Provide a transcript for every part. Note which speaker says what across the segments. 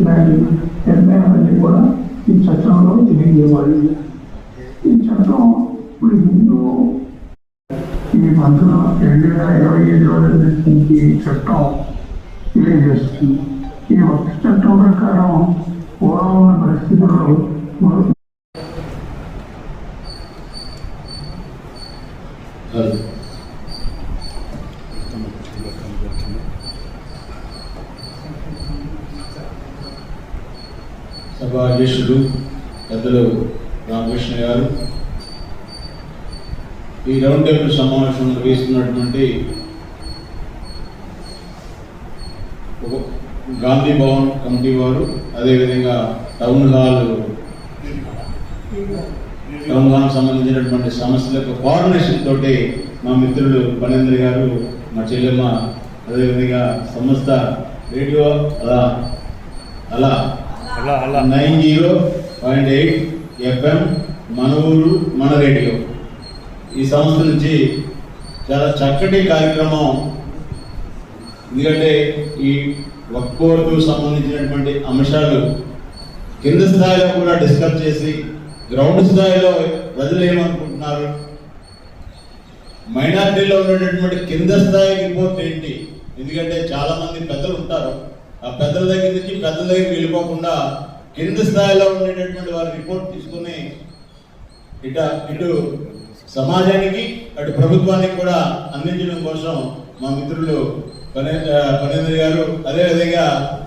Speaker 1: ఇలాంటి నిర్ణయాలన్నీ కూడా ఈ చట్టంలో తెలియజేవాళ్ళు ఈ చట్టం ఇప్పుడు హిందూ ఈ మధ్యలో రెండు వేల ఇరవై ఐదులో నిర్దేశించి ఈ చట్టం తెలియజేస్తుంది ఈ ఒక్క చట్టం ప్రకారం పూర్వం ఉన్న పరిస్థితుల్లో మొదలు
Speaker 2: హలో సభా అధ్యక్షుడు పెద్దలు రామకృష్ణ గారు. ఈ రౌండ్ టేబుల్ సమావేశం నిర్వహిస్తున్నటువంటి గాంధీ భవన్ కమిటీ వారు అదేవిధంగా టౌన్ హాల్ టౌన్ హాల్ సంబంధించినటువంటి సమస్యలకు కోఆర్డినేషన్ తోటి మా మిత్రులు పనేంద్ర గారు మా చెల్లెమ్మ అదేవిధంగా సంస్థ రేడియో అలా అలా nine zero point eight FM మన ఊరు మన రేడియో ఈ సంస్థ నుంచి చాలా చక్కటి కార్యక్రమం. ఎందుకంటే ఈ వక్కోర్కు సంబంధించినటువంటి అంశాలు కింద స్థాయిలో కూడా డిస్కస్ చేసి గ్రౌండ్ స్థాయిలో ప్రజలు ఏమనుకుంటున్నారు? మైనార్టీలో ఉన్నటువంటి కింద స్థాయి రిపోర్ట్ ఏంటి? ఎందుకంటే చాలామంది పెద్దలు ఉంటారు. ఆ పెద్దల దగ్గర నుంచి పెద్దల దగ్గరికి వెళ్ళిపోకుండా కింది స్థాయిలో ఉండేటటువంటి వారి రిపోర్ట్ తీసుకుని ఇట ఇటు సమాజానికి అటు ప్రభుత్వానికి కూడా అందించడం కోసం మా మిత్రులు పనే పనేంద్ర గారు అదేవిధంగా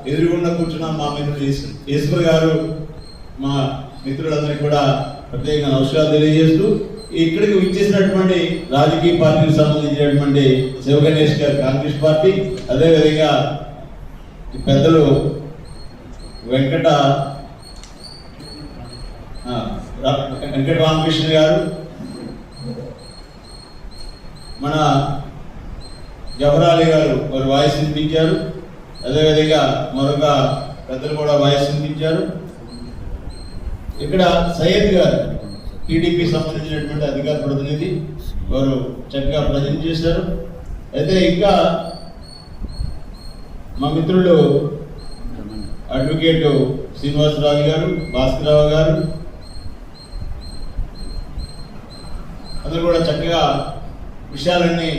Speaker 2: ఎదురుగుండా కూర్చున్న మా మిత్రులు ఈశ్వర్ గారు మా మిత్రులందరికీ కూడా ప్రత్యేక నమస్కారాలు తెలియజేస్తూ ఇక్కడికి విచ్చేసినటువంటి రాజకీయ పార్టీకి సంబంధించినటువంటి శివగణేష్ గారు కాంగ్రెస్ పార్టీ అదేవిధంగా ఈ పెద్దలు వెంకట వెంకట రామకృష్ణ గారు మన జవహరాలి గారు వారు వాయిస్ వినిపించారు. అదేవిధంగా మరొక పెద్దలు కూడా వాయిస్ వినిపించారు. ఇక్కడ సయ్యద్ గారు టీడీపీ సంబంధించినటువంటి అధికార ప్రతినిధి వారు చక్కగా ప్రజెంట్ చేశారు. అయితే ఇంకా మా మిత్రులు అడ్వకేట్ శ్రీనివాసరావు గారు భాస్కరరావు గారు అందరూ కూడా చక్కగా విషయాలన్నీ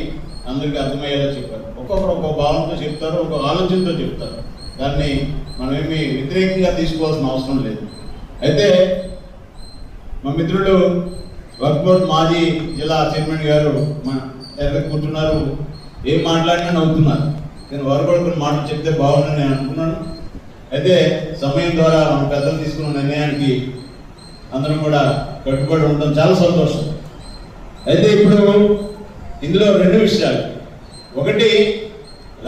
Speaker 2: అందరికీ అర్థమయ్యేలా చెప్పారు. ఒక్కొక్కరు ఒక్కొక్క భావంతో చెప్తారు ఒక ఆలోచనతో చెప్తారు. దాన్ని మనం ఏమి వ్యతిరేకంగా తీసుకోవాల్సిన అవసరం లేదు. అయితే మా మిత్రుడు వర్క్బోర్డ్ మాజీ జిల్లా చైర్మన్ గారు మన ఎక్కడ కూర్చున్నారు ఏం మాట్లాడినా నవ్వుతున్నారు. నేను వారు కూడా కొన్ని మాటలు చెప్తే బాగుందని నేను అనుకున్నాను. అయితే సమయం ద్వారా మన పెద్దలు తీసుకున్న నిర్ణయానికి అందరం కూడా కట్టుబడి ఉండడం చాలా సంతోషం. అయితే ఇప్పుడు ఇందులో రెండు విషయాలు. ఒకటి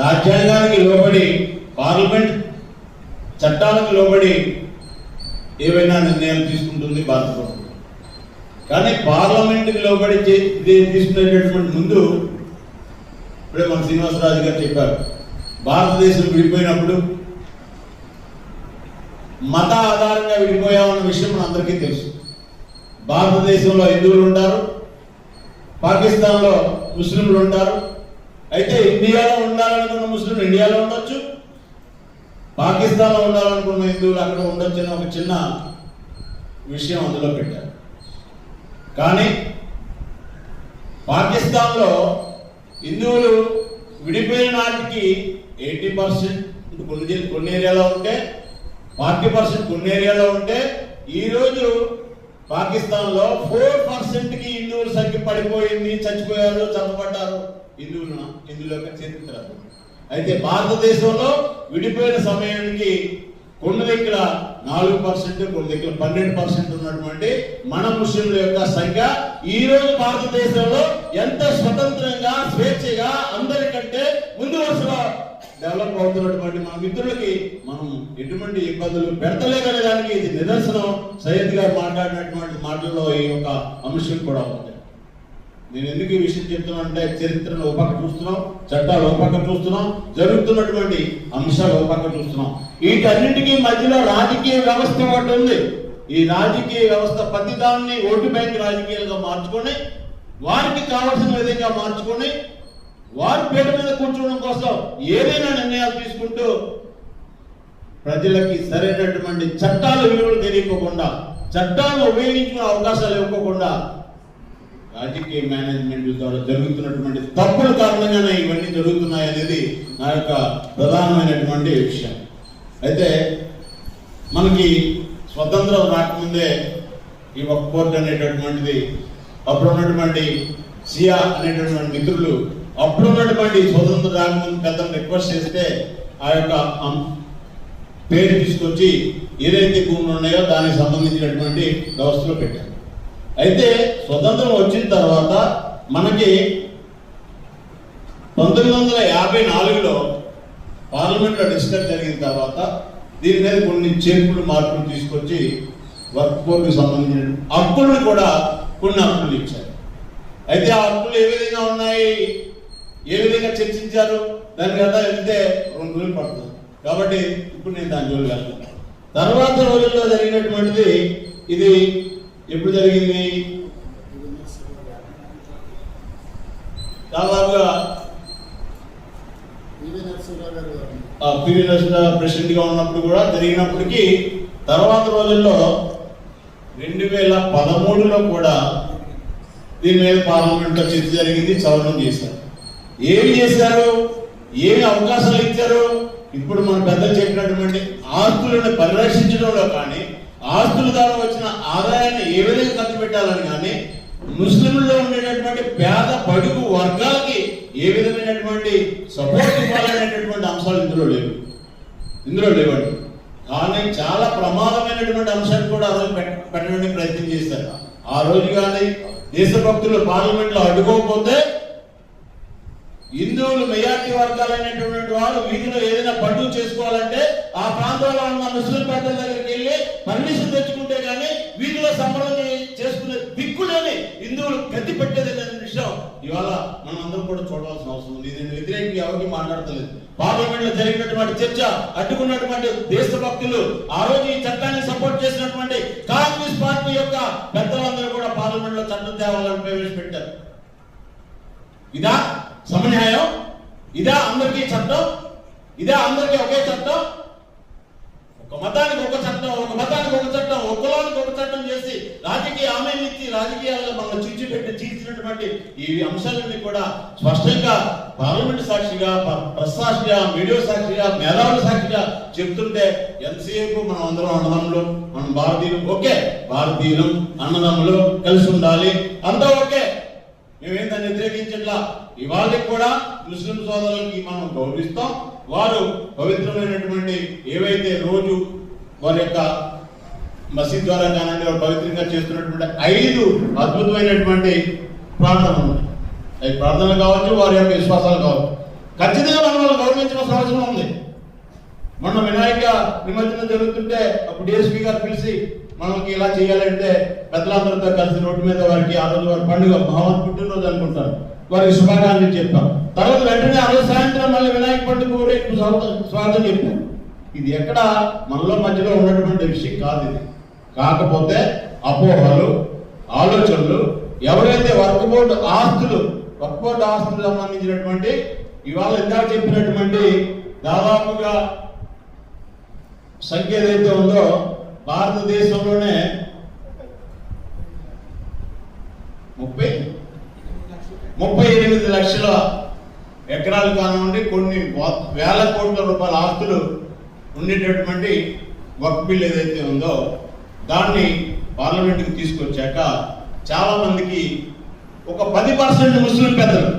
Speaker 2: రాజ్యాంగానికి లోబడి పార్లమెంట్ చట్టాలకు లోబడి ఏవైనా నిర్ణయాలు తీసుకుంటుంది భారత ప్రభుత్వం. కానీ పార్లమెంట్కి లోబడి తీసుకునేటటువంటి ముందు ఇప్పుడే మన శ్రీనివాసరాజు గారు చెప్పారు. భారతదేశం విడిపోయినప్పుడు మత ఆధారంగా విడిపోయామన్న విషయం మనందరికీ తెలుసు. భారతదేశంలో హిందువులు ఉంటారు పాకిస్తాన్లో ముస్లింలు ఉంటారు. అయితే ఇండియాలో ఉండాలనుకున్న ముస్లింలు ఇండియాలో ఉండొచ్చు పాకిస్తాన్లో ఉండాలనుకున్న హిందువులు అక్కడ ఉండొచ్చు అని ఒక చిన్న విషయం అందులో పెట్టారు. కానీ పాకిస్తాన్లో హిందువులు విడిపోయిన నాటికి ఎయిటీ పర్సెంట్ కొన్ని కొన్ని ఏరియాలో ఉంటే ఫార్టీ పర్సెంట్ కొన్ని ఏరియాలో ఉంటే ఈరోజు పాకిస్తాన్లో ఫోర్ పర్సెంట్కి హిందువుల సంఖ్య పడిపోయింది చచ్చిపోయారు చంపబడ్డారు. హిందువులను హిందువుల యొక్క చరిత్ర అయితే భారతదేశంలో విడిపోయిన సమయానికి కొన్ని దగ్గర నాలుగు పర్సెంట్ కొన్ని దగ్గర పన్నెండు పర్సెంట్ ఉన్నటువంటి మన ముస్లింల యొక్క సంఖ్య ఈ రోజు భారతదేశంలో ఎంత స్వతంత్రంగా స్వేచ్ఛగా అందరికంటే ముందు వరుసలో డెవలప్ అవుతున్నటువంటి మన మిత్రులకి మనం ఎటువంటి ఇబ్బందులు పెడతలేదనే దానికి ఇది నిదర్శనం. సయ్యద్ గారు మాట్లాడినటువంటి మాటల్లో ఈ యొక్క అంశం కూడా ఉంది. నేను ఎందుకు ఈ విషయం చెప్తున్నా అంటే చరిత్రను ఒక పక్క చూస్తున్నాం చట్టాలు ఒక పక్క చూస్తున్నాం జరుగుతున్నటువంటి అంశాలు ఒక పక్క చూస్తున్నాం. వీటన్నిటికీ మధ్యలో రాజకీయ వ్యవస్థ ఒకటి ఉంది. ఈ రాజకీయ వ్యవస్థ ప్రతిదాన్ని ఓటు బ్యాంక్ రాజకీయాలుగా మార్చుకొని వారికి కావలసిన విధంగా మార్చుకొని వారి పేట మీద కూర్చోవడం కోసం ఏదైనా నిర్ణయాలు తీసుకుంటూ ప్రజలకి సరైనటువంటి చట్టాల విలువలు తెలియకోకుండా చట్టాలను ఉపయోగించుకునే అవకాశాలు ఇవ్వకుండా రాజకీయ మేనేజ్మెంట్ ద్వారా జరుగుతున్నటువంటి తప్పుల కారణంగానే ఇవన్నీ జరుగుతున్నాయి అనేది నా యొక్క ప్రధానమైనటువంటి విషయం. అయితే మనకి స్వతంత్రం రాకముందే ఈ ఒక కోర్టు అనేటటువంటిది అప్పుడు ఉన్నటువంటి సియా అనేటటువంటి మిత్రులు అప్పుడు ఉన్నటువంటి స్వతంత్ర రాకముందు పెద్దలు రిక్వెస్ట్ చేస్తే ఆ యొక్క అం- పేరు తీసుకొచ్చి ఏదైతే భూములు ఉన్నాయో దానికి సంబంధించినటువంటి వ్యవస్థలో పెట్టారు. అయితే స్వతంత్రం వచ్చిన తర్వాత మనకి పంతొమ్మిది వందల యాభై నాలుగులో పార్లమెంట్లో డిస్కస్ జరిగిన తర్వాత దీని మీద కొన్ని చేర్పులు మార్పులు తీసుకొచ్చి వర్క్ బోర్డుకి సంబంధించిన హక్కులను కూడా కొన్ని హక్కులు ఇచ్చారు. అయితే ఆ హక్కులు ఏ విధంగా ఉన్నాయి? ఏ విధంగా చర్చించారు? దాని కదా వెళ్తే రెండు రోజులు పడుతుంది. కాబట్టి ఇప్పుడు నేను దాని జోలికి వెళ్తాను. తర్వాత రోజుల్లో జరిగినటువంటిది ఇది ఎప్పుడు జరిగింది? దాదాపుగా ఆ పివి నరసింహరావు ప్రెసిడెంట్గా ఉన్నప్పుడు కూడా జరిగినప్పటికీ తర్వాత రోజుల్లో రెండు వేల పదమూడులో కూడా దీని మీద పార్లమెంట్లో చర్చ జరిగింది సవరణ చేశారు. ఏమి చేశారు? ఏమి అవకాశాలు ఇచ్చారు? ఇప్పుడు మన పెద్దలు చెప్పినటువంటి ఆస్తులను పరిరక్షించడంలో కానీ ఆస్తుల ద్వారా వచ్చిన ఆదాయాన్ని ఏ విధంగా ఖర్చు పెట్టాలని కానీ ముస్లింల్లో ఉండేటటువంటి పేద పడుగు వర్గాలకి ఏ విధమైనటువంటి సపోర్ట్ ఇవ్వాలనేటటువంటి అంశాలు ఇందులో లేవు. ఇందులో లేవండి. కానీ చాలా ప్రమాదమైనటువంటి అంశాన్ని కూడా ఆ రోజు పెట్టడానికి ప్రయత్నం చేశారు. ఆ రోజు కానీ దేశభక్తులు పార్లమెంట్లో అడ్డుకోకపోతే హిందువులు మెజార్టీ వర్గాలైనటువంటి వాళ్ళు వీధిలో ఏదైనా పండుగ చేసుకోవాలంటే ఆ ప్రాంతంలో ఉన్న ముస్లిం పెద్దల దగ్గరికి వెళ్ళి పర్మిషన్ తెచ్చుకుంటే గానీ వీధిలో సంబరం చేసుకునే దిక్కులేని హిందువులు గతి పెట్టేది విషయం ఇవాళ మనం అందరం కూడా చూడవలసిన అవసరం ఉంది. ఇది వ్యతిరేకి ఎవరికి మాట్లాడతలేదు. పార్లమెంట్లో జరిగినటువంటి చర్చ అడ్డుకున్నటువంటి దేశభక్తులు ఆ రోజు ఈ చట్టాన్ని సపోర్ట్ చేసినటువంటి కాంగ్రెస్ పార్టీ యొక్క పెద్దలందరూ కూడా పార్లమెంట్లో చట్టం తేవాలని ప్రవేశపెట్టారు. ఇదా? సమన్యాయం. ఇదా అందరికీ చట్టం ఇదా అందరికీ ఒకే చట్టం. ఒక మతానికి ఒక చట్టం ఒక మతానికి ఒక చట్టం ఒక కులానికి ఒక చట్టం చేసి రాజకీయ హామీలు ఇచ్చి రాజకీయాల్లో మనం చిచ్చిపెట్టి చీల్చినటువంటి ఈ అంశాలన్నీ కూడా స్పష్టంగా పార్లమెంట్ సాక్షిగా ప- ప్రెస్ సాక్షిగా మీడియా సాక్షిగా మేధావుల సాక్షిగా చెప్తుంటే ఎంతసేపు మనం అందరం అన్నదమ్ములు మనం భారతీయులు ఓకే భారతీయులు అన్నదమ్ములు కలిసి ఉండాలి. అంతా ఓకే. మేమేం దాన్ని వ్యతిరేకించట్లా? ఇవాళ కూడా ముస్లిం సోదరులకి మనం గౌరవిస్తాం. వారు పవిత్రమైనటువంటి ఏవైతే రోజు వారి యొక్క మసీద్ ద్వారా కానివ్వండి వారు పవిత్రంగా చేస్తున్నటువంటి ఐదు అద్భుతమైనటువంటి ప్రార్థనలు ఉన్నాయి. అవి ప్రార్థనలు కావచ్చు వారి యొక్క విశ్వాసాలు కావచ్చు. ఖచ్చితంగా మనం వాళ్ళు గౌరవించవలసిన అవసరం ఉంది. మొన్న వినాయక నిమజ్జనం జరుగుతుంటే అప్పుడు డిఎస్పీ గారు పిలిచి మనకి ఇలా చేయాలంటే పెద్దలందరితో కలిసి రోడ్డు మీద వారికి ఆ రోజు వారి పండుగ మహమ్మద్ పుట్టినరోజు అనుకుంటారు. వారికి శుభాకాంక్షలు చెప్పాం తర్వాత వెంటనే అదే సాయంత్రం మళ్ళీ వినాయక పండుగ కూడా ఇప్పుడు స్వాగతం స్వాగతం చెప్పాం ఇది ఎక్కడ? మనలో మధ్యలో ఉన్నటువంటి విషయం కాదు ఇది. కాకపోతే అపోహలు ఆలోచనలు ఎవరైతే వర్క్ బోర్డు ఆస్తులు వర్క్ బోర్డు ఆస్తులు సంబంధించినటువంటి ఇవాళ ఇందాక చెప్పినటువంటి దాదాపుగా సంఖ్య ఏదైతే ఉందో భారతదేశంలోనే ముప్పై ముప్పై ఎనిమిది లక్షల ఎకరాలు కానివ్వండి కొన్ని వేల కోట్ల రూపాయల ఆస్తులు ఉండేటటువంటి వర్క్ బిల్ ఏదైతే ఉందో దాన్ని పార్లమెంట్కి తీసుకొచ్చాక చాలామందికి ఒక పది పర్సెంట్ ముస్లిం పెద్దలు.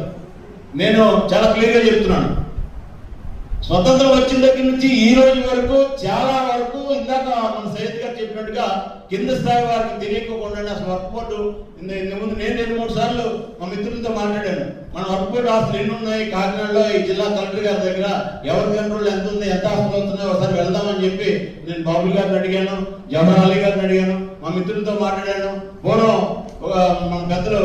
Speaker 2: నేను చాలా క్లియర్గా చెప్తున్నాను. స్వతంత్రం వచ్చిన దగ్గర నుంచి ఈ రోజు వరకు చాలా వరకు ఇందాక మన సైద్ గారు చెప్పినట్టుగా కింద స్థాయి వారికి తెలియకోకుండా అసలు వర్క్ బోర్డు ఇంత- ముందు నేను రెండు మూడు సార్లు మా మిత్రులతో మాట్లాడాను. మన వర్క్ బోర్డు ఆస్తులు ఎన్ని ఉన్నాయి కాకినాడలో ఈ జిల్లా కలెక్టర్ గారి దగ్గర ఎవరి కంట్రోల్ ఎంత ఉంది ఎంత ఆస్తులు అవుతున్నాయి ఒకసారి వెళ్దామని చెప్పి నేను బాబుల్ గారిని అడిగాను జవహర్ అలీ గారిని అడిగాను మా మిత్రులతో మాట్లాడాను. పూర్వం ఒక మన పెద్దలు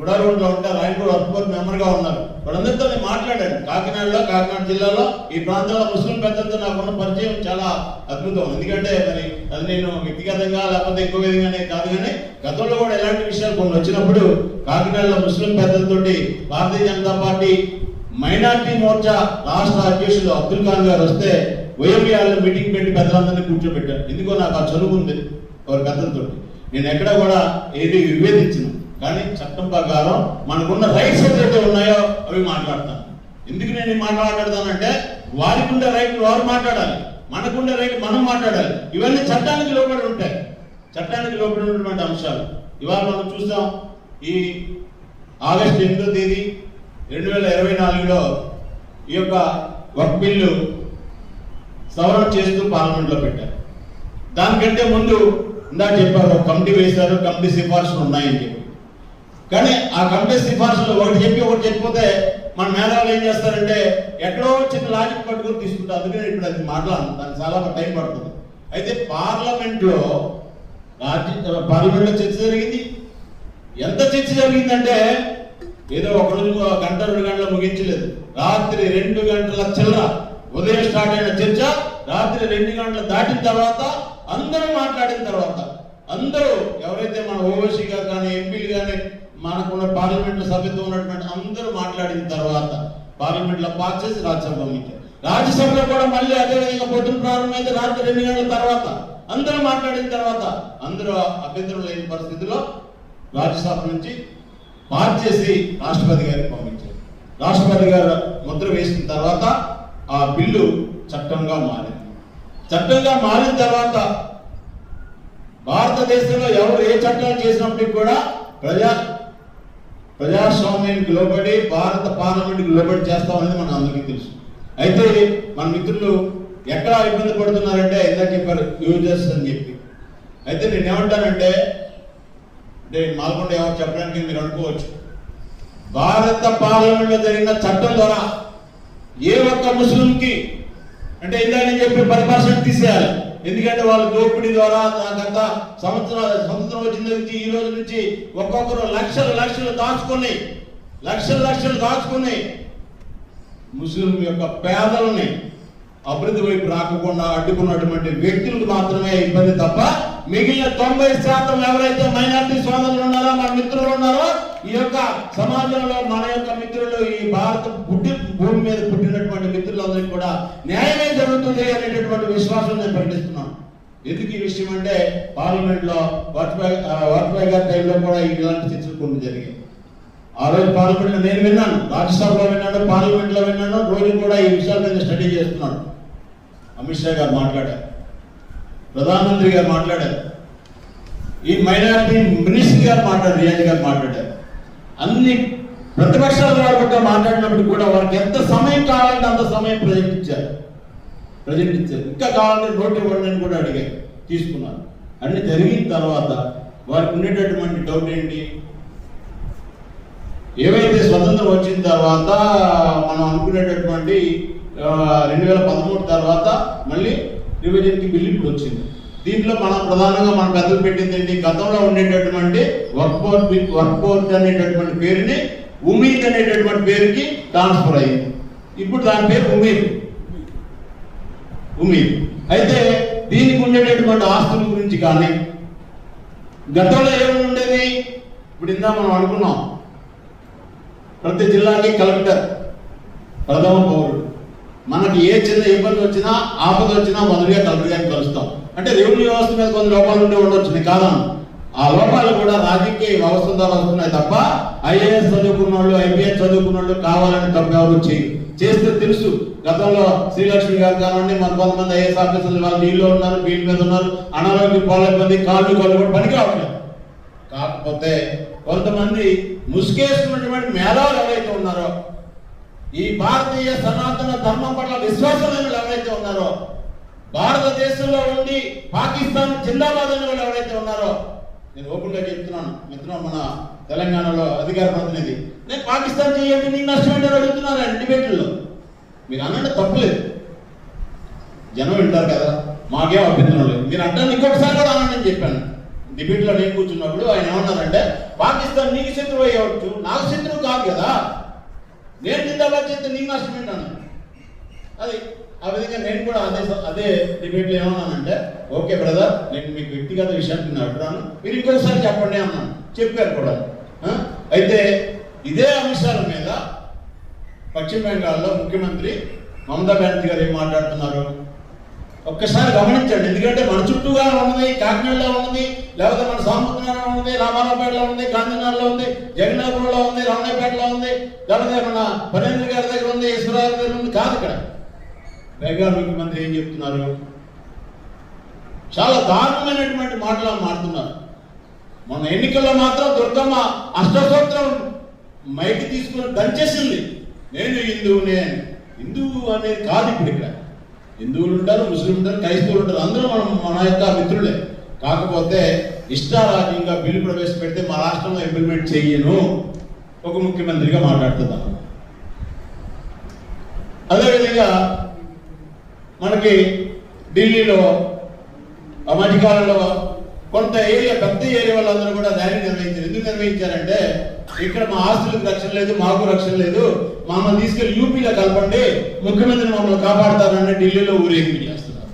Speaker 2: గుడారోడ్లో ఉంటారు ఆయన కూడా వర్క్ బోర్డు మెంబర్గా ఉన్నారు. వాళ్ళందరితో నేను మాట్లాడాను. కాకినాడలో కాకినాడ జిల్లాలో ఈ ప్రాంతంలో ముస్లిం పెద్దలతో నాకున్న పరిచయం చాలా అద్భుతం. ఎందుకంటే మరి అది నేను వ్యక్తిగతంగా లేకపోతే ఎక్కువ విధంగానే కాదు కానీ గతంలో కూడా ఎలాంటి విషయాలు కొన్ని వచ్చినప్పుడు కాకినాడలో ముస్లిం పెద్దలతోటి భారతీయ జనతా పార్టీ మైనార్టీ మోర్చా రాష్ట్ర అధ్యక్షుడు అబ్దుల్ ఖాన్ గారు వస్తే వైఎంఆర్లో మీటింగ్ పెట్టి పెద్దలందరినీ కూర్చోబెట్టారు. ఎందుకో నాకు ఆ చదువు ఉంది. వారి పెద్దలతో నేను ఎక్కడ కూడా ఏది విభేదించను. కానీ చట్టం ప్రకారం మనకున్న రైట్స్ ఏదైతే ఉన్నాయో అవి మాట్లాడతాను ఎందుకు నేను మాట్లాడతానంటే వారికి ఉండే రైట్ వారు మాట్లాడాలి. మనకుండే రైట్ మనం మాట్లాడాలి. ఇవన్నీ చట్టానికి లోబడి ఉంటాయి. చట్టానికి లోబడి ఉన్నటువంటి అంశాలు. ఇవాళ మనం చూస్తాం ఈ ఆగస్టు ఎనిమిదో తేదీ రెండు వేల ఇరవై నాలుగులో ఈ యొక్క వర్క్ బిల్లు సవరణ చేస్తూ పార్లమెంట్లో పెట్టారు. దానికంటే ముందు ఇందాక చెప్పారు కమిటీ వేశారు కమిటీ సిఫార్సులు ఉన్నాయని చెప్పి. కానీ ఆ కమిటీ సిఫార్సులు ఒకటి చెప్పి ఒకటి చెప్పిపోతే మన మేధావులు ఏం చేస్తారంటే ఎక్కడో చిన్న లాజిక్ పట్టుకొని తీసుకుంటారు అందుకని ఇప్పుడు అది మాట్లాడదు దానికి చాలా టైం పడుతుంది. అయితే పార్లమెంట్లో పార్లమెంట్లో చర్చ జరిగింది. ఎంత చర్చ జరిగిందంటే ఏదో ఒక రోజు గంట రెండు గంటలు ముగించలేదు. రాత్రి రెండు గంటల చిల్లర ఉదయం స్టార్ట్ అయిన చర్చ రాత్రి రెండు గంటలు దాటిన తర్వాత అందరూ మాట్లాడిన తర్వాత అందరూ ఎవరైతే మన ఓవైసీ గారు కానీ ఎంపీలు కానీ మనకున్న పార్లమెంట్ సభ్యత్వం ఉన్నటువంటి అందరూ మాట్లాడిన తర్వాత పార్లమెంట్లో పాస్ చేసి రాజ్యసభ పంపించారు రాజ్యసభలో కూడా మళ్ళీ అదే విధంగా పొద్దున ప్రారంభమైతే రాత్రి రెండు గంటల తర్వాత అందరూ మాట్లాడిన తర్వాత అందరూ అభ్యంతరం లేని పరిస్థితిలో రాజ్యసభ నుంచి పాస్ చేసి రాష్ట్రపతి గారికి పంపించారు. రాష్ట్రపతి గారు ముద్ర వేసిన తర్వాత ఆ బిల్లు చట్టంగా మారింది. చట్టంగా మారిన తర్వాత భారతదేశంలో ఎవరు ఏ చట్టాలు చేసినప్పటికీ కూడా ప్రజా ప్రజాస్వామ్యానికి లోబడి భారత పార్లమెంట్కి లోబడి చేస్తామనేది మన అందరికీ తెలుసు. అయితే మన మిత్రులు ఎక్కడ ఇబ్బంది పడుతున్నారంటే ఇందాక చెప్పారు యూజర్స్ అని చెప్పి. అయితే నేను ఏమంటానంటే అంటే మాల్గొండ ఎవరు చెప్పడానికి మీరు అనుకోవచ్చు. భారత పార్లమెంట్లో జరిగిన చట్టం ద్వారా ఏ ఒక్క ముస్లింకి అంటే ఇందాక నేను చెప్పి పది పర్సెంట్ తీసేయాలి. ఎందుకంటే వాళ్ళు దోపిడీ ద్వారా గత సంవత్సరం సంవత్సరం వచ్చిన నుంచి ఈ రోజు నుంచి ఒక్కొక్కరు లక్షలు లక్షలు దాచుకుని లక్షలు లక్షలు దాచుకుని ముస్లిం యొక్క పేదలని అభివృద్ధి వైపు రాకుండా అడ్డుకున్నటువంటి వ్యక్తులకు మాత్రమే ఇబ్బంది తప్ప మిగిలిన తొంభై శాతం ఎవరైతే మైనార్టీ సోదరులు ఉన్నారో మన మిత్రులు ఉన్నారో ఈ యొక్క సమాజంలో మన యొక్క మిత్రులు ఈ భారత పుట్టి భూమి మీద పుట్టినటువంటి మిత్రులందరికీ కూడా న్యాయమే జరుగుతుంది అనేటటువంటి విశ్వాసం నేను ప్రకటిస్తున్నాను. ఎందుకు ఈ విషయం అంటే పార్లమెంట్లో వాజ్పేయి గారి టైంలో కూడా ఇలాంటి చర్చలు కొన్ని జరిగాయి. ఆ రోజు పార్లమెంట్లో నేను విన్నాను రాజ్యసభలో విన్నాను పార్లమెంట్లో విన్నాను రోజు కూడా ఈ విషయాల మీద స్టడీ చేస్తున్నాను. అమిత్ షా గారు మాట్లాడారు. ప్రధానమంత్రి గారు మాట్లాడారు. ఈ మైనారిటీ మినిస్టర్ గారు మాట్లాడారు రియాజ్ గారు మాట్లాడారు. అన్ని ప్రతిపక్షాల ద్వారా కూడా మాట్లాడినప్పుడు కూడా వారికి ఎంత సమయం కావాలంటే అంత సమయం ప్రజెంట్ ఇచ్చారు. ప్రజెంట్ ఇచ్చారు. ఇంకా కావాలంటే నోట్ ఇవ్వండి అని కూడా అడిగారు తీసుకున్నారు. అన్ని జరిగిన తర్వాత వారికి ఉండేటటువంటి డౌట్ ఏంటి? ఏవైతే స్వతంత్రం వచ్చిన తర్వాత మనం అనుకునేటటువంటి రెండు వేల పదమూడు తర్వాత మళ్ళీ రివిజన్కి బిల్లు ఇప్పుడు వచ్చింది. దీంట్లో మనం ప్రధానంగా మనం పెద్దలు పెట్టింది ఏంటి? గతంలో ఉండేటటువంటి వర్క్ బోర్డ్ వర్క్ బోర్డ్ అనేటటువంటి పేరుని ఉమీద్ అనేటటువంటి పేరుకి ట్రాన్స్ఫర్ అయింది ఇప్పుడు దాని పేరు ఉమీద్. ఉమీద్. అయితే దీనికి ఉండేటటువంటి ఆస్తుల గురించి కానీ గతంలో ఏమి ఉండేది? ఇప్పుడు ఇందా మనం అనుకున్నాం. ప్రతి జిల్లాకి కలెక్టర్ ప్రథమ పౌరుడు. మనకి ఏ చిన్న ఇబ్బంది వచ్చినా ఆపద వచ్చినా మొదటిగా తలుపుగా కలుస్తాం. అంటే రెవెన్యూ వ్యవస్థ మీద కొన్ని లోపాలు ఉండే ఉండొచ్చు నేను ఆ లోపాలు కూడా రాజకీయ వ్యవస్థ ద్వారా వస్తున్నాయి తప్ప ఐఏఎస్ చదువుకున్న వాళ్ళు ఐపీఎస్ చదువుకున్న వాళ్ళు కావాలని తప్పెవరు చేయరు చేస్తే తెలుసు. గతంలో శ్రీలక్ష్మి గారు కానివ్వండి మన కొంతమంది ఐఏఎస్ ఆఫీసర్లు వాళ్ళు నీళ్ళు ఉన్నారు బీల్ మీద ఉన్నారు అనారోగ్యం పాల కాళ్ళు కాళ్ళు కూడా పనికి రావట్లేదు. కాకపోతే కొంతమంది ముసుగేసుకున్నటువంటి మేధావులు ఎవరైతే ఉన్నారో ఈ భారతీయ సనాతన ధర్మం పట్ల విశ్వాసం ఎవరైతే ఉన్నారో భారతదేశంలో ఉండి పాకిస్తాన్ జిందాబాద్ అనే వాళ్ళు ఎవరైతే ఉన్నారో నేను ఓపెన్గా చెప్తున్నాను. మిత్రం మన తెలంగాణలో అధికార ప్రతినిధి నేను పాకిస్తాన్ చేయండి నీకు నష్టం ఏంటని అడుగుతున్నాను ఆయన డిబేట్లో మీరు అనంటే తప్పులేదు. జనం వింటారు కదా మాకేం అభ్యంతరం లేదు. మీరు అంటే ఇంకొకసారి కూడా అనండి చెప్పాను. డిబేట్లో నేను కూర్చున్నప్పుడు ఆయన ఏమన్నారంటే పాకిస్తాన్ నీకు శత్రువు అయ్యవచ్చు నాకు శత్రువు కాదు కదా నేను జిందాబాద్ చేస్తే నీ నష్టం ఏంటన్నా? అది ఆ విధంగా నేను కూడా అదే అదే డిబేట్లో ఏమన్నానంటే ఓకే బ్రదర్ నేను మీకు వ్యక్తిగత విషయాన్ని నేను అడుగుతాను. మీరు ఇంకొకసారి చెప్పండి అన్నాను చెప్పారు కూడా. అయితే ఇదే అంశాల మీద పశ్చిమ బెంగాల్లో ముఖ్యమంత్రి మమతా బెనర్జీ గారు ఏం మాట్లాడుతున్నారు? ఒక్కసారి గమనించండి. ఎందుకంటే మన చుట్టూగా ఉన్నది కాకినాడలో ఉన్నది లేకపోతే మన సాముద్రంలో ఉన్నది రామారావుపేటలో ఉంది గాంధీనగర్లో ఉంది జగన్నాపురంలో ఉంది రమణపేటలో ఉంది లేకపోతే మన పనేంద్ర గారి దగ్గర ఉంది ఈశ్వరరావు దగ్గర ఉంది కాదు ఇక్కడ. పైగా ముఖ్యమంత్రి ఏం చెప్తున్నారు? చాలా దారుణమైనటువంటి మాటలు మాడుతున్నారు మన ఎన్నికల్లో మాత్రం దుర్గమ్మ అష్టసూత్రం మైకి తీసుకుని దంచేసింది. నేను హిందువునే హిందువు అనేది కాదు ఇప్పుడు ఇక్కడ. హిందువులు ఉంటారు ముస్లింలు ఉంటారు క్రైస్తవులు ఉంటారు. అందరూ మనం మన యొక్క మిత్రులే. కాకపోతే ఇష్టారాజ్యంగా బిల్లు ప్రవేశపెడితే మా రాష్ట్రంలో ఇంప్లిమెంట్ చెయ్యను ఒక ముఖ్యమంత్రిగా మాట్లాడుతున్నాను. అదేవిధంగా మనకి ఢిల్లీలో మధ్యకాలంలో కొంత ఏరియా పెద్ద ఏరియా వాళ్ళందరూ కూడా ర్యాలీ నిర్వహించారు. ఎందుకు నిర్వహించారంటే ఇక్కడ మా ఆస్తులకు రక్షణ లేదు మాకు రక్షణ లేదు. మమ్మల్ని తీసుకెళ్ళి యూపీలో కలపండి ముఖ్యమంత్రిని మమ్మల్ని కాపాడతారని ఢిల్లీలో ఊరేగింపు చేస్తున్నారు.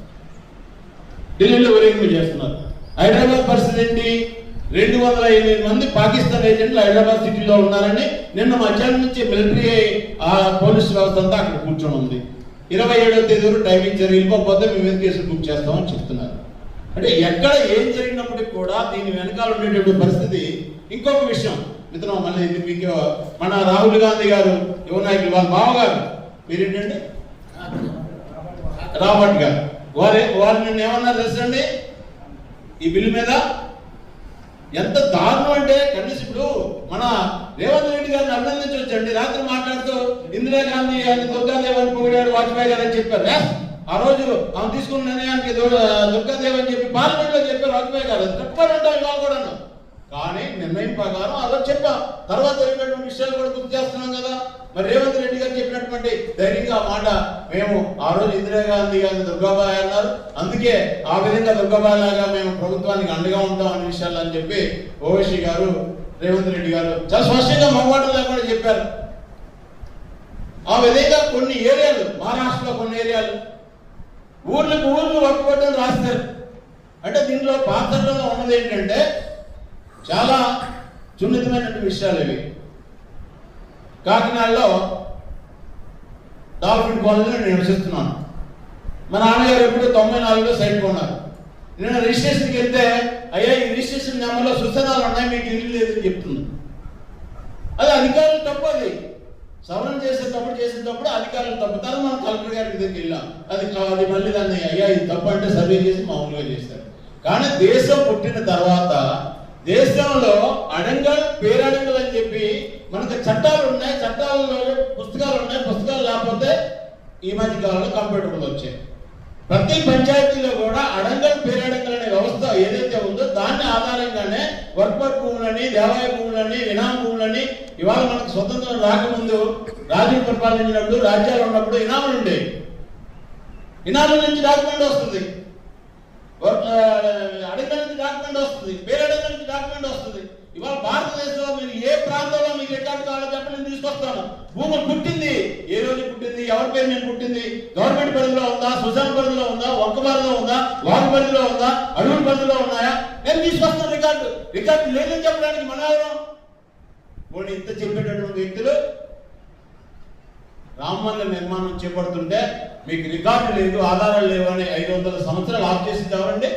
Speaker 2: ఢిల్లీలో ఊరేగింపు చేస్తున్నారు. హైదరాబాద్ పరిస్థితి ఏంటి? రెండు వందల ఎనిమిది మంది పాకిస్తాన్ ఏజెంట్లు హైదరాబాద్ సిటీలో ఉన్నారని నిన్న మధ్యాహ్నం నుంచి మిలిటరీ ఆ పోలీస్ వ్యవస్థ అంతా అక్కడ కూర్చొని ఉంది. ఇరవై ఏడవ తేదీ వరకు టైం ఇచ్చారు వెళ్ళిపోతే మేము ఏం కేసులు బుక్ చేస్తామని చెప్తున్నారు. అంటే ఎక్కడ ఏం జరిగినప్పటికీ కూడా దీని వెనకాల ఉండేటువంటి పరిస్థితి ఇంకొక విషయం. మిత్రం మళ్ళీ ఇది మీకు మన రాహుల్ గాంధీ గారు యువ నాయకులు వాళ్ళ మామగారు మీరేంటండి? రాబర్ట్ గారు. వారి వారు నిన్న ఏమన్నారు తెలుసండి? ఈ బిల్లు మీద ఎంత దారుణం అంటే కనీసం ఇప్పుడు మన రేవంత్ రెడ్డి గారిని అభినందించవచ్చండి రాత్రి మాట్లాడుతూ ఇందిరాగాంధీ గారిని దుర్గాదేవి అని పొగిడాడు వాజ్పేయి గారు అని చెప్పారు. ఆ రోజు ఆమె తీసుకున్న నిర్ణయానికి దు- దుర్గాదేవి అని చెప్పి పార్లమెంట్లో చెప్పారు వాజ్పేయి గారు. తప్పనంటాం ఇవాళ కూడాను. కానీ నిర్ణయం ప్రకారం అలా చెప్పాం. తర్వాత జరిగినటువంటి విషయాలు కూడా గుర్తు చేస్తున్నాం కదా. మరి రేవంత్ రెడ్డి గారు చెప్పినటువంటి ధైర్యంగా మాట మేము ఆ రోజు ఇందిరాగాంధీ గారిని దుర్గాబాయ్ అన్నారు. అందుకే ఆ విధంగా దుర్గాబాయ్ లాగా మేము ప్రభుత్వానికి అండగా ఉంటాం అనే విషయాలు అని చెప్పి ఓవైసీ గారు రేవంత్ రెడ్డి గారు చాలా స్పష్టంగా మొహమాటం లేకుండా చెప్పారు. ఆ విధంగా కొన్ని ఏరియాలు మహారాష్ట్రలో కొన్ని ఏరియాలు ఊర్లకు ఊర్లు ఒక్కబట్టని రాస్తారు అంటే దీంట్లో పాత్రలో ఉన్నది ఏంటంటే చాలా సున్నితమైనటువంటి విషయాలు ఇవి. కాకినాడలో డాల్ఫిన్ కాలనీలో నేను నివసిస్తున్నాను. మా నాన్నగారు ఎప్పుడు తొంభై నాలుగులో సైట్ కొన్నారు. నేను రిజిస్ట్రేషన్కి వెళ్తే అయ్యా ఈ రిజిస్ట్రేషన్ నెంబర్లో సుసనాలు ఉన్నాయి మీకు ఇల్లు లేదని చెప్తుంది. అది అధికారులు తప్పు అది. సవరణ చేసేటప్పుడు చేసేటప్పుడు అధికారులు తప్పుతారు మనం కలెక్టర్ గారి దగ్గరికి వెళ్ళాం. అది అది మళ్ళీ దాన్ని అయ్యా ఇది తప్పు అంటే సర్వే చేసి మామూలుగా చేస్తారు కానీ దేశం పుట్టిన తర్వాత దేశంలో అడంగల్ పేరడంగల్ అని చెప్పి మనకు చట్టాలు ఉన్నాయి. చట్టాలలో పుస్తకాలు ఉన్నాయి. పుస్తకాలు లేకపోతే ఈ మధ్య కాలంలో కంప్యూటర్లు వచ్చాయి. ప్రతి పంచాయతీలో కూడా అడంగల్ పేరడంగల్ అనే వ్యవస్థ ఏదైతే ఉందో దాన్ని ఆధారంగానే వర్క్పర్ భూములని దేవాలయ భూములని ఇనాం భూములని ఇవాళ మనకు స్వతంత్రం రాకముందు రాజ్యం పరిపాలించినప్పుడు రాజ్యాలు ఉన్నప్పుడు ఇనాములు ఉండేవి. ఇనాముల నుంచి డాక్యుమెంట్ వస్తుంది. అడగడానికి నుంచి డాక్యుమెంట్ వస్తుంది. పేరు నుంచి డాక్యుమెంట్ వస్తుంది. ఇవాళ భారతదేశంలో మీరు ఏ ప్రాంతంలో మీకు ఎట్లాంటి కావాలో చెప్పండి నేను తీసుకొస్తాను. భూమి పుట్టింది ఏ రోజు పుట్టింది ఎవరి పేరు నేను పుట్టింది గవర్నమెంట్ పరిధిలో ఉందా సుజాన్ పరిధిలో ఉందా ఒక్క పరిధిలో ఉందా వారి పరిధిలో ఉందా అడవుల పరిధిలో ఉన్నాయా? నేను తీసుకొస్తాను రికార్డు. రికార్డు లేదని చెప్పడానికి మన ఎవరు? ఇంత చెప్పేటటువంటి వ్యక్తులు రామమందిర నిర్మాణం చేపడుతుంటే మీకు రికార్డు లేదు ఆధారాలు లేవు అని ఐదు వందల సంవత్సరాలు ఆఫ్ చేసింది ఎవరండి?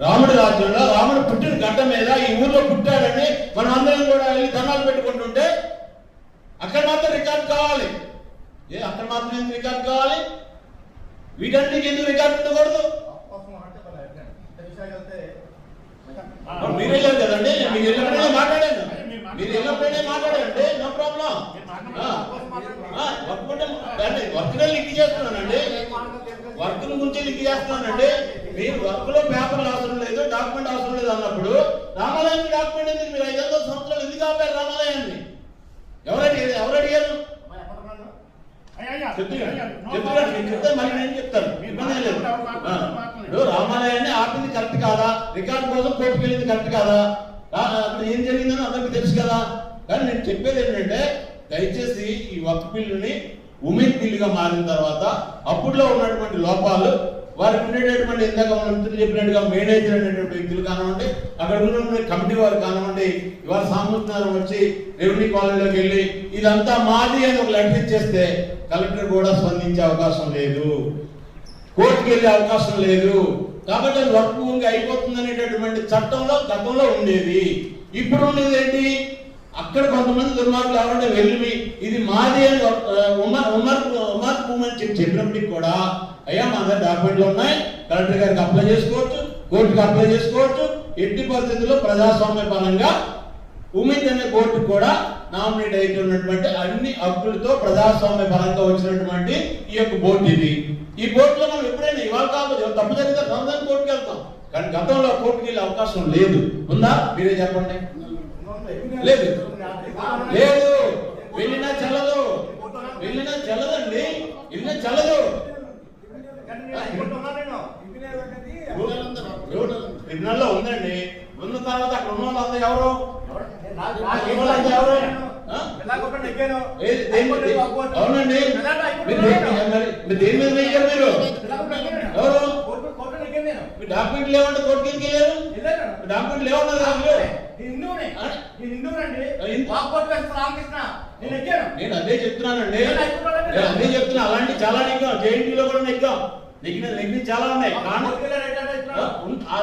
Speaker 2: రాముడి రాజ్యంలో రాముడు పుట్టిన గడ్డ మీద ఈ ఊర్లో పుట్టాడని మనం అందరం కూడా వెళ్ళి దండాలు పెట్టుకుంటుంటే అక్కడ మాత్రం రికార్డు కావాలి. ఏ అక్కడ మాత్రం ఎందుకు రికార్డు కావాలి? వీటన్నిటికి ఎందుకు రికార్డు ఉండకూడదు? మరి మీరు వెళ్ళారు కదండి మీరు వెళ్ళినప్పుడే మాట్లాడాను. మీరు వెళ్ళినప్పుడే మాట్లాడండి నో ప్రాబ్లం. వర్క్ లింక్ చేస్తున్నానండి. వర్క్ గురించి లింక్ చేస్తున్నానండి. మీరు వర్క్లో పేపర్లు అవసరం లేదు డాక్యుమెంట్ అవసరం లేదు అన్నప్పుడు రామాలయం డాక్యుమెంట్ ఎందుకు? మీరు ఐదు వందల సంవత్సరాలు ఎందుకు ఆపారు రామాలయాన్ని? ఎవరు అడిగారు? ఎవరు అడిగారు? చెప్తాను. రామాలయాన్ని ఆపింది కరెక్ట్ కాదా? రికార్డ్ కోసం కోర్టుకు వెళ్ళింది కరెక్ట్ కాదా? అక్కడ ఏం జరిగిందని అందరికి తెలుసు కదా. కానీ నేను చెప్పేది ఏంటంటే దయచేసి ఈ వర్క్ బిల్లుని ఉమెన్ బిల్లుగా మారిన తర్వాత అప్పుడులో ఉన్నటువంటి లోపాలు వారికి ఉండేటటువంటి ఇందాక మన మిత్రులు చెప్పినట్టుగా మేనేజర్ అనేటువంటి వ్యక్తులు కానివ్వండి అక్కడ ఉన్నటువంటి కమిటీ వారు కానివ్వండి ఇవాళ సామర్థ్యం వచ్చి రెవెన్యూ కాలనీలోకి వెళ్ళి ఇదంతా మాది అని ఒక లెటర్ ఇచ్చేస్తే కలెక్టర్ కూడా స్పందించే అవకాశం లేదు. కోర్టుకి వెళ్ళే అవకాశం లేదు. కాబట్టి అది వర్క్ భూమిగా అయిపోతుంది అనేటటువంటి చట్టంలో గతంలో ఉండేది. ఇప్పుడు ఉండేది ఏంటి? అక్కడ కొంతమంది దుర్మార్గులు ఎవరంటే వెళ్ళి ఇది మాది అని ఉమర్ ఉమర్ ఉమర్ భూమి అని చెప్పి చెప్పినప్పటికి కూడా అయ్యా మా దగ్గర డాక్యుమెంట్లు ఉన్నాయి. కలెక్టర్ గారికి అప్లై చేసుకోవచ్చు. కోర్టుకి అప్లై చేసుకోవచ్చు. ఎట్టి పరిస్థితుల్లో ప్రజాస్వామ్య పరంగా ఉమిత్ అనే కోర్టు కూడా నామినేట్ అయితే ఉన్నటువంటి అన్ని హక్కులతో ప్రజాస్వామ్య పరంగా వచ్చినటువంటి ఈ యొక్క బోర్డు ఇది. ఈ బోర్డులో మనం ఎప్పుడైనా ఇవాళ కాకపోతే తప్పు జరిగితే రంజాన్ కోర్టుకి వెళ్తాం. కానీ గతంలో కోర్టుకి వెళ్ళే అవకాశం లేదు. ఉందా? మీరే చెప్పండి. లేదు. లేదు. వెళ్ళినా చెల్లదు. వెళ్ళినా చెల్లదండి. వెళ్ళినా చెల్లదు. ఉందండి. ఉన్న తర్వాత అక్కడ ఉన్న వాళ్ళంతా ఎవరు? అవునండి మీరు దేని- మీద వేయరు మీరు ఎవరు మీ డాక్యుమెంట్లు లేవంటే కోర్టుకి ఎందుకు వెళ్ళారు మీ డాక్యుమెంట్లు లేవన్నారు నేను అదే చెప్తున్నానండి నేను అదే చెప్తున్నా. అలాంటి చాలా నెగ్గాం. జేఎన్టీలో కూడా నెగ్గాం. నెగ్గిన నెగ్గిన చాలా ఉన్నాయి. కానీ ఆ, ఉన్- ఆ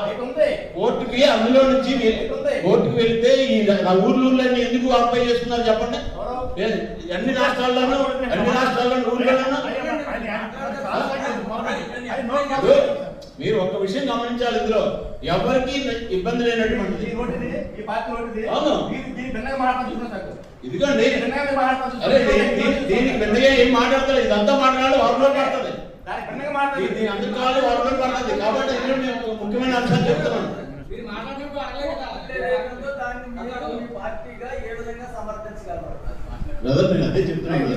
Speaker 2: కోర్టుకి అందులో నుంచి కోర్టుకి వెళ్తే ఈ ఊర్లు ఊర్లన్నీ ఎందుకు అప్లై చేస్తున్నారు చెప్పండి? అన్ని రాష్ట్రాల్లోనూ అన్ని రాష్ట్రాల్లోనూ ఊర్లలోనూ మీరు ఒక విషయం గమనించాలి ఇందులో. ఎవరికి ఇబ్బంది లేనటువంటిది. ఇదిగోండి అరే దీనికి పెద్దగా ఏం మాట్లాడతారు ఇదంతా మాట్లాడాలి వారిలో పడుతుంది కాబట్టి ముఖ్యమైన అంశాలు చెప్తున్నాను. బ్రదర్ నేను అదే చెప్తున్నాను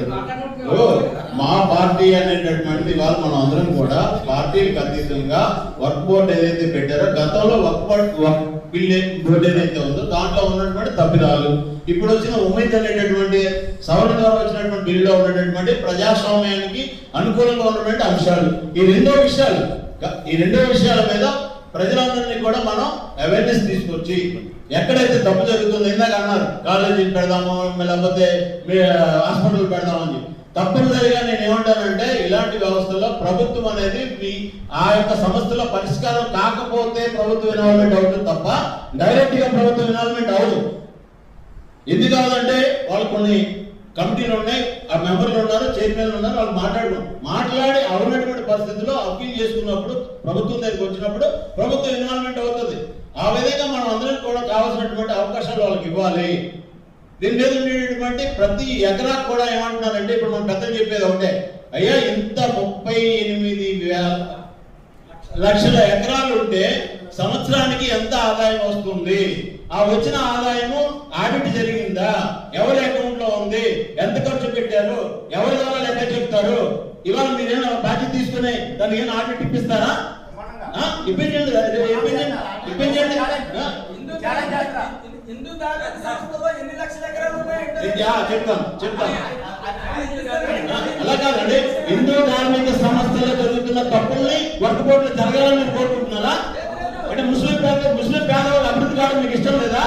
Speaker 2: మా పార్టీ అనేటటువంటి వాళ్ళు మనం అందరం కూడా పార్టీలకు అతీతంగా వర్క్ బోర్డ్ ఏదైతే పెట్టారో గతంలో వర్క్ బోర్డ్ వర్క్ బిల్ ఏదైతే ఉందో దాంట్లో ఉన్నటువంటి తప్పిదాలు. ఇప్పుడు వచ్చిన ఉమేద్ అనేటటువంటి సవరణ ద్వారా వచ్చినటువంటి బిల్లులో ఉన్నటువంటి ప్రజాస్వామ్యానికి అనుకూలంగా ఉన్నటువంటి అంశాలు. ఈ రెండో విషయాలు ఈ రెండో విషయాల మీద ప్రజలందరినీ కూడా మనం అవేర్నెస్ తీసుకొచ్చి ఎక్కడైతే తప్పు జరుగుతుందో ఇందాక అన్నారు కాలేజీకి పెడదాము లేకపోతే హాస్పిటల్ పెడదామని చెప్పి. తప్పనిసరిగా నేను ఏమంటానంటే ఇలాంటి వ్యవస్థలో ప్రభుత్వం అనేది మీ ఆ యొక్క సమస్యలో పరిష్కారం కాకపోతే ప్రభుత్వ ఇన్వాల్వ్మెంట్ అవుతుంది తప్ప డైరెక్ట్గా ప్రభుత్వ ఇన్వాల్వ్మెంట్ అవ్వదు. ఎందుకు కావాలంటే వాళ్ళు కొన్ని కమిటీలు ఉన్నాయి ఆ మెంబర్లు ఉన్నారు చైర్మన్లు ఉన్నారు వాళ్ళు మాట్లాడడం మాట్లాడి అవునటువంటి పరిస్థితుల్లో అప్పీల్ చేసుకున్నప్పుడు ప్రభుత్వం దగ్గరికి వచ్చినప్పుడు ప్రభుత్వం ఇన్వాల్వ్మెంట్ అవుతుంది. ఆ విధంగా మనం అందరం కూడా కావాల్సినటువంటి అవకాశాలు వాళ్ళకి ఇవ్వాలి. దీని మీద ఉండేటటువంటి ప్రతి ఎకరాకు కూడా ఏమంటున్నారంటే ఇప్పుడు మనం పెద్దలు చెప్పేది ఒకటే. అయ్యా ఇంత ముప్పై ఎనిమిది వేల లక్షల ఎకరాలు ఉంటే సంవత్సరానికి ఎంత ఆదాయం వస్తుంది? ఆ వచ్చిన ఆదాయము ఆడిట్ జరిగిందా? ఎవరి అకౌంట్లో ఉంది? ఎంత ఖర్చు పెట్టారు? ఎవరి ద్వారా లెక్క చెప్తారు? ఇవాళ మీరేమైనా బాధ్యత తీసుకుని దానికి ఏమైనా ఆడిట్ ఇప్పిస్తారా? ఇప్పించండి ఇప్పించండి?
Speaker 3: హిందూ సంస్థలో ఎన్ని లక్షల ఎకరాలు
Speaker 2: చెప్తాను చెప్తాను అలా కాదండి హిందూ ధార్మిక సంస్థల్లో జరుగుతున్న తప్పుల్ని బోర్డులో జరగాలని మీరు కోరుకుంటున్నారా? అంటే ముస్లిం పేద ముస్లిం పేదవాళ్ళు అభివృద్ధి కావడం మీకు ఇష్టం లేదా?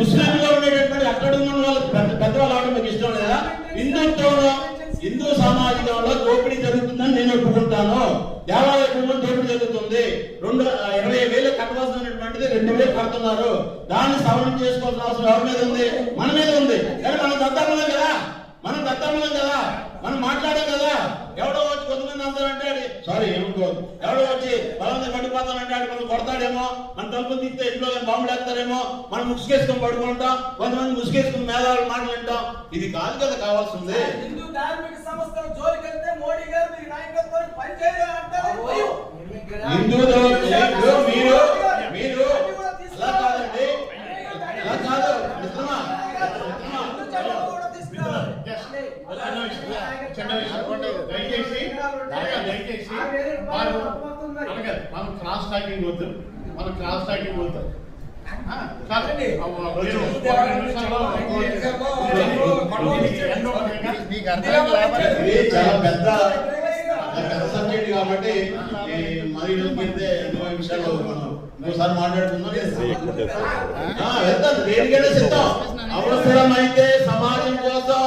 Speaker 2: ముస్లింలో ఉండేటటువంటి అక్కడ ఉన్న వాళ్ళు పెద్ద పెద్దవాళ్ళు అవడం మీకు ఇష్టం లేదా? హిందుత్వంలో హిందూ సమాజంలో దోపిడీ జరుగుతుందని నేను ఒప్పుకుంటాను. దేవాలయ భూములు దోపిడీ జరుగుతుంది. రెండు ఇరవై వేలు కట్టవలసినటువంటిది రెండు వేలు కడుతున్నారు. దాన్ని సవరణ చేసుకోవాల్సిన అవసరం ఎవరి మీద ఉంది? మన మీద ఉంది. కానీ మనం చద్దాం కదా? మనం దత్తామలం కదా? మనం మాట్లాడాం కదా? ఎవడో వచ్చి కొంతమంది అందరంటే సారీ ఏమనుకోవద్దు ఎవడో వచ్చి బలంగా పడిపోతానంటే ఆడు మనం కొడతాడేమో మన తలుపు తీస్తే ఇంట్లో బాంబులు వేస్తారేమో మనం ముసుగేసుకొని పడుకుంటాం కొంతమంది ముసుగేసుకుని మేధావులు మాటలు వింటాం. ఇది కాదు కదా కావాల్సింది.
Speaker 3: హిందూ ధార్మిక సంస్థల జోలికి వెళ్తే మోడీ గారు మీ నాయకత్వం పనిచేయాలి అంటారు?
Speaker 2: హిందూ ధర్మంలో మీరు మీరు అలా కాదండి అలా కాదు మిత్రమా మిత్రమా
Speaker 4: చిన్న విషయం దయచేసి దయచేసి వారు అనగా మనం క్రాస్ టాకింగ్ వద్దు మనం క్రాస్ టాకింగ్ వద్దు ఆ, కాదండి అవ్వ, మీరు ఒక రెండు నిమిషాల్లో
Speaker 5: నీకు అర్థం లేకపోతే
Speaker 2: ఇది చాలా పెద్ద పెద్ద సబ్జెక్ట్ కాబట్టి మరి వెళ్తే మాట్లాడుకుందాం. ఆ, వెళ్తాను దేనికైనా సిద్ధం. అవసరమైతే సమాజం కోసం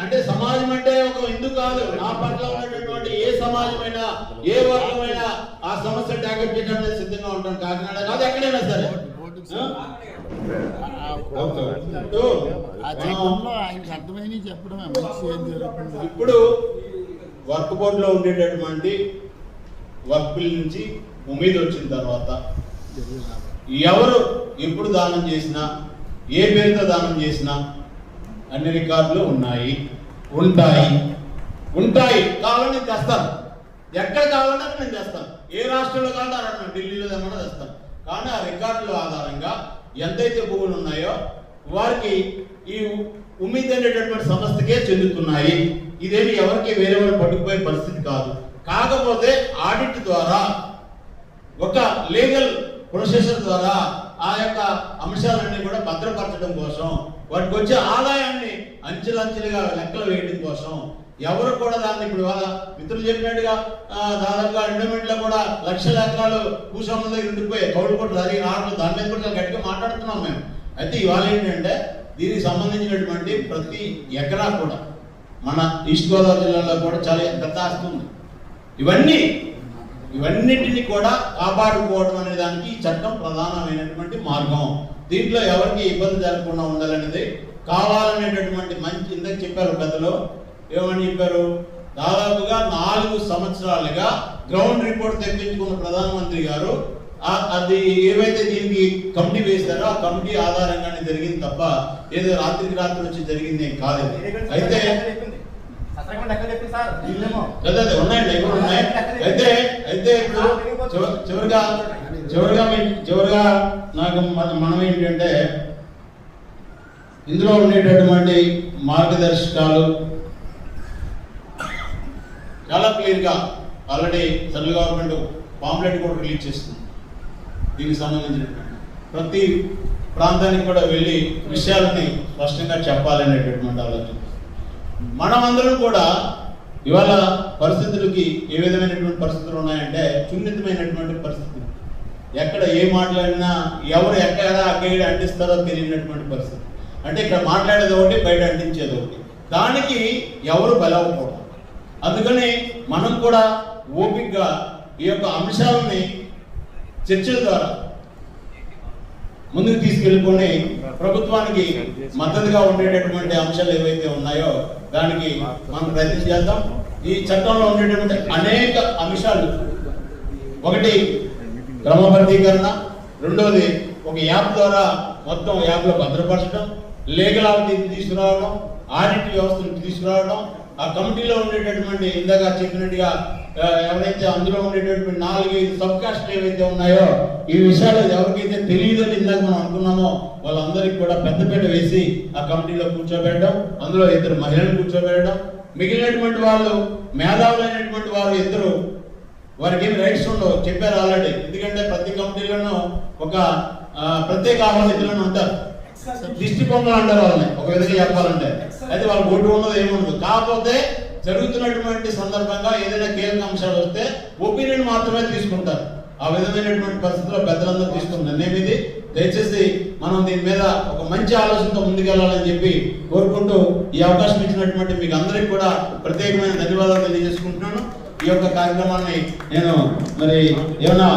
Speaker 2: అంటే సమాజం అంటే ఒక హిందూ కాదు. నా పట్ల ఉన్నటువంటి ఏ సమాజమైనా ఏ వర్గమైనా ఆ సమస్య ట్యాకెట్ చేయడానికి సిద్ధంగా ఉంటాం. కాకినాడ కాదు ఎక్కడైనా సరే. ఇప్పుడు వర్క్ బోర్డులో ఉండేటటువంటి వర్క్ నుంచి ఉమీద్ వచ్చిన తర్వాత ఎవరు ఎప్పుడు దానం చేసినా ఏ పేరుతో దానం చేసినా అన్ని రికార్డులు ఉన్నాయి ఉంటాయి. ఉంటాయి. కావాలని తెస్తాను. ఎక్కడ కావాలంటే అక్కడ నేను తెస్తాను. ఏ రాష్ట్రంలో కావాలంటే అక్కడ ఢిల్లీలో ఏమన్నా తెస్తాను. కానీ ఆ రికార్డుల ఆధారంగా ఎంతైతే భూములు ఉన్నాయో వారికి ఈ ఉమ్మీద్ అనేటటువంటి సంస్థకే చెందుతున్నాయి. ఇదేమి ఎవరికి వేరే వాళ్ళు పట్టుకుపోయే పరిస్థితి కాదు. కాకపోతే ఆడిట్ ద్వారా ఒక లీగల్ ప్రొసెసర్ ద్వారా ఆ యొక్క అంశాలన్నీ కూడా భద్రపరచడం కోసం వాటికి వచ్చే ఆదాయాన్ని అంచెలంచెలుగా లెక్కలు వేయడం కోసం ఎవరు కూడా దాన్ని ఇప్పుడు వాళ్ళ మిత్రులు చెప్పినట్టుగా దాదాపుగా ఎండోమెంట్ కూడా లక్షల ఎకరాలు భూస్వాముల దగ్గర ఉండిపోయాయి కౌలు కొట్లు అది రావడం దాని మీద కూడా గట్టిగా మాట్లాడుతున్నాం మేము. అయితే ఇవాళ ఏంటంటే దీనికి సంబంధించినటువంటి ప్రతి ఎకరా కూడా మన ఈస్ట్ గోదావరి జిల్లాలో కూడా చాలా పెద్ద ఆస్తి ఉంది. ఇవన్నీ ఇవన్నిటిని కూడా కాపాడుకోవడం అనే దానికి ఈ చట్టం ప్రధానమైనటువంటి మార్గం. దీంట్లో ఎవరికి ఇబ్బంది జరగకుండా ఉండాలనేది కావాలనేటటువంటి మంచి ఇందాక చెప్పారు పెద్దలు ఏమని చెప్పారు? దాదాపుగా నాలుగు సంవత్సరాలుగా గ్రౌండ్ రిపోర్ట్ తెప్పించుకున్న ప్రధానమంత్రి గారు అది ఏవైతే దీనికి కమిటీ వేశారో ఆ కమిటీ ఆధారంగానే జరిగింది తప్ప ఏదో రాత్రికి రాత్రి వచ్చి జరిగింది కాదు అయితే ఉన్నాయండి ఉన్నాయి. అయితే అయితే ఇప్పుడు చివ- చివరిగా చివరిగా మీ- చివరిగా నాకు మన- మనం ఏంటంటే ఇందులో ఉండేటటువంటి మార్గదర్శకాలు చాలా క్లియర్గా ఆల్రెడీ సెంట్రల్ గవర్నమెంట్ పాంప్లెట్ కూడా రిలీజ్ చేస్తుంది దీనికి సంబంధించినటువంటి ప్రతి ప్రాంతానికి కూడా వెళ్ళి విషయాలని స్పష్టంగా చెప్పాలనేటటువంటి ఆలోచన. మనమందరం కూడా ఇవాళ పరిస్థితులకి ఏ విధమైనటువంటి పరిస్థితులు ఉన్నాయంటే సున్నితమైనటువంటి పరిస్థితులు. ఎక్కడ ఏ మాట్లాడినా ఎవరు ఎక్కడ అక్కడ అంటిస్తారో తెలియనటువంటి పరిస్థితి. అంటే ఇక్కడ మాట్లాడేది ఒకటి బయట అంటించేది ఒకటి. దానికి ఎవరు బలవకూడదు. అందుకని మనం కూడా ఓపికగా ఈ యొక్క అంశాలని చర్చల ద్వారా ముందుకు తీసుకెళ్ళుకొని ప్రభుత్వానికి మద్దతుగా ఉండేటటువంటి అంశాలు ఏవైతే ఉన్నాయో దానికి మనం ప్రయత్నం చేద్దాం. ఈ చట్టంలో ఉండేటటువంటి అనేక అంశాలు. ఒకటి క్రమబద్ధీకరణ రెండోది ఒక యాప్ ద్వారా మొత్తం యాప్లో భద్రపరచడం లీగల్ ఆఫీస్ తీసుకురావడం ఆడిట్ వ్యవస్థను తీసుకురావడం ఆ కమిటీలో ఉండేటటువంటి ఇందాక చెప్పినట్టుగా ఎవరైతే అందులో ఉండేటటువంటి నాలుగైదు సబ్ కాస్ట్ ఏవైతే ఉన్నాయో ఈ విషయాలు ఎవరికైతే తెలియదని ఇందాక మనం అనుకున్నామో వాళ్ళందరికీ కూడా పెద్దపీట వేసి ఆ కమిటీలో కూర్చోబెట్టడం అందులో ఇద్దరు మహిళలు కూర్చోబెట్టడం మిగిలినటువంటి వాళ్ళు మేధావులైనటువంటి వారు ఇద్దరు వారికి ఏమి రైట్స్ ఉండవు చెప్పారు ఆల్రెడీ ఎందుకంటే ప్రతి కమిటీలోనూ ఒక ప్రత్యేక ఆహ్వానితులను ఉంటారు. దిష్టి బొమ్మలు అంటారు వాళ్ళని ఒక విధంగా చెప్పాలంటే. అయితే వాళ్ళకి ఓటు ఉండదు ఏముండదు. కాకపోతే జరుగుతున్నటువంటి సందర్భంగా ఏదైనా కీలక అంశాలు వస్తే ఒపీనియన్ మాత్రమే తీసుకుంటారు. ఆ విధమైనటువంటి పరిస్థితిలో పెద్దలందరూ తీసుకున్న నిర్ణయం ఇది. దయచేసి మనం దీని మీద ఒక మంచి ఆలోచనతో ముందుకెళ్ళాలని చెప్పి కోరుకుంటూ ఈ అవకాశం ఇచ్చినటువంటి మీకు అందరికీ కూడా ప్రత్యేకమైన ధన్యవాదాలు తెలియజేసుకుంటున్నాను. ఈ యొక్క కార్యక్రమాన్ని నేను మరి ఏమైనా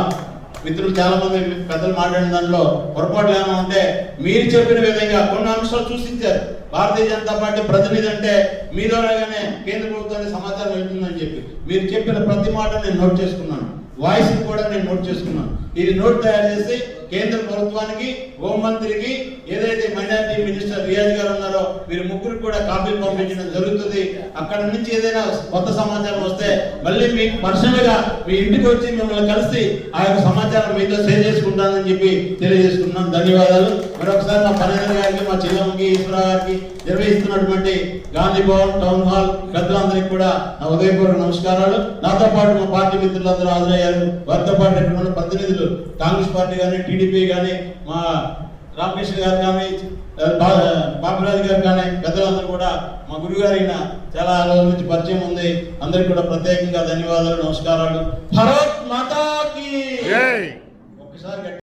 Speaker 2: మిత్రులు చాలా మంది పెద్దలు మాట్లాడిన దాంట్లో పొరపాట్లు ఏమైనా ఉంటే మీరు చెప్పిన విధంగా కొన్ని అంశాలు సూచించారు. భారతీయ జనతా పార్టీ ప్రతినిధి అంటే మీ ద్వారాగానే కేంద్ర ప్రభుత్వానికి సమాచారం వెళ్తుందని చెప్పి మీరు చెప్పిన ప్రతి మాట నేను నోట్ చేసుకున్నాను. వాయిస్ కూడా నేను నోట్ చేసుకున్నాను. ఇది నోట్ తయారు చేసి కేంద్ర ప్రభుత్వానికి హోంమంత్రికి ఏదైతే మైనార్టీ మినిస్టర్ రియాజ్ గారు ఉన్నారో వీరి ముగ్గురు కూడా కాపీలు పంపించడం జరుగుతుంది. అక్కడ నుంచి ఏదైనా కొత్త సమాచారం వస్తే మళ్ళీ మీకు పర్సనల్గా మీ ఇంటికి వచ్చి మిమ్మల్ని కలిసి ఆ యొక్క సమాచారం మీతో షేర్ చేసుకుంటానని చెప్పి తెలియజేసుకున్నాం. ధన్యవాదాలు. మరొకసారి మా పనేంద్ర గారికి మా చెల్లమ్మకి ఈశ్వర గారికి నిర్వహిస్తున్నటువంటి గాంధీ భవన్ టౌన్ హాల్ పెద్దలందరికీ కూడా నా ఉదయపూర్వక నమస్కారాలు. నాతో పాటు మా పార్టీ మిత్రులందరూ హాజరయ్యారు. వారితో పాటు ప్రతినిధులు కాంగ్రెస్ పార్టీ కానీ టీడీపీ కానీ మా రామకృష్ణ గారు కానీ బాబురాజు గారు కానీ పెద్దలందరూ కూడా మా గురుగారు అయిన చాలా రోజుల నుంచి పరిచయం ఉంది. అందరికి కూడా ప్రత్యేకంగా ధన్యవాదాలు నమస్కారాలు. భరత్ మాతాకి!
Speaker 5: జై